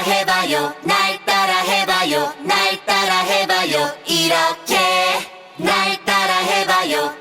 해봐요. 날 따라 해봐요. 날 따라 해봐요. 이렇게 날 따라 해봐요.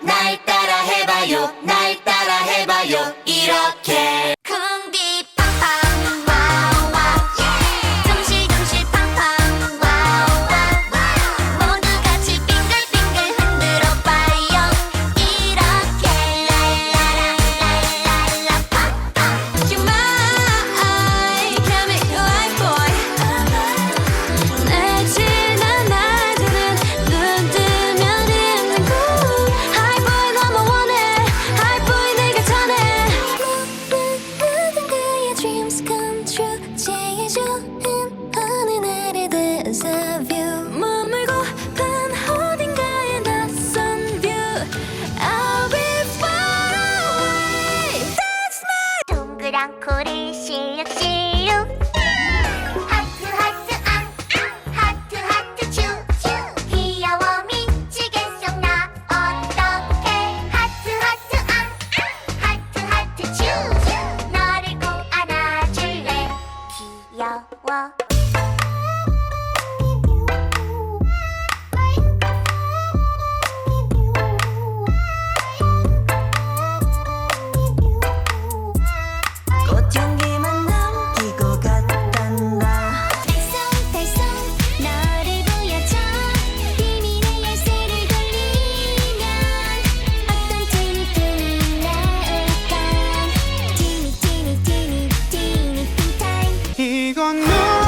동그란 코를 실룩실 이건 너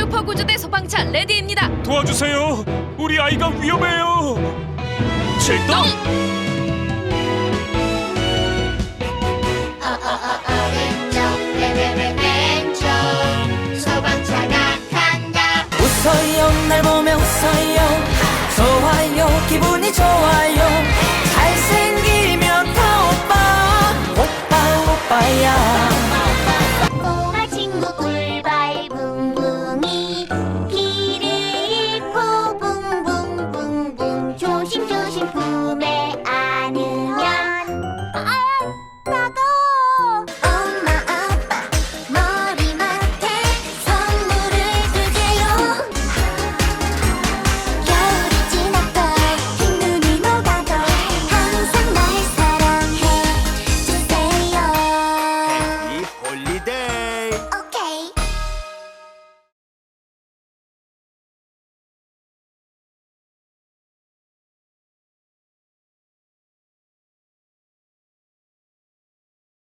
슈퍼구조대 소방차 레디입니다. 도와주세요. 우리 아이가 위험해요. 출동! 날 보며 웃어요 좋아요 기분이 좋아요